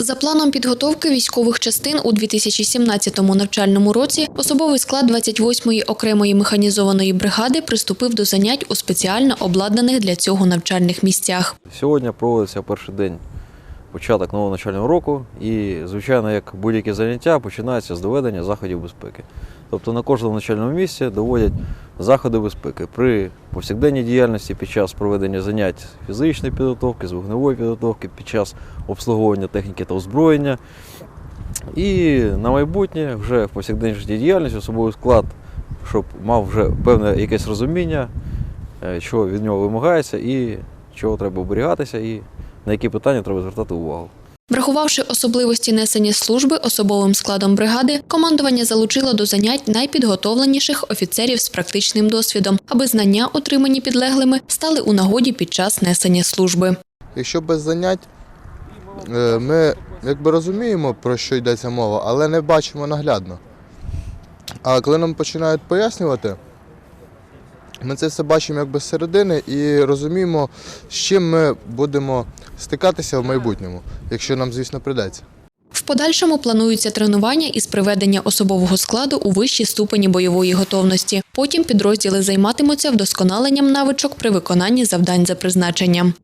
За планом підготовки військових частин у 2017 навчальному році особовий склад 28-ї окремої механізованої бригади приступив до занять у спеціально обладнаних для цього навчальних місцях. Сьогодні проводиться перший день початок нового навчального року, і, звичайно, як будь-які заняття, починається з доведення заходів безпеки. Тобто на кожному навчальному місці доводять заходи безпеки при повсякденній діяльності під час проведення занять фізичної підготовки, з вогневої підготовки, під час обслуговування техніки та озброєння. І на майбутнє вже в повсякденній діяльності особовий склад, щоб мав вже певне якесь розуміння, е, що від нього вимагається і чого треба оберігатися, і на які питання треба звертати увагу. Врахувавши особливості несення служби особовим складом бригади, командування залучило до занять найпідготовленіших офіцерів з практичним досвідом, аби знання, отримані підлеглими, стали у нагоді під час несення служби. Якщо без занять, е, ми якби розуміємо, про що йдеться мова, але не бачимо наглядно. А коли нам починають пояснювати, ми це все бачимо якби з і розуміємо, з чим ми будемо стикатися в майбутньому, якщо нам, звісно, прийдеться. В подальшому плануються тренування із приведення особового складу у вищі ступені бойової готовності. Потім підрозділи займатимуться вдосконаленням навичок при виконанні завдань за призначенням.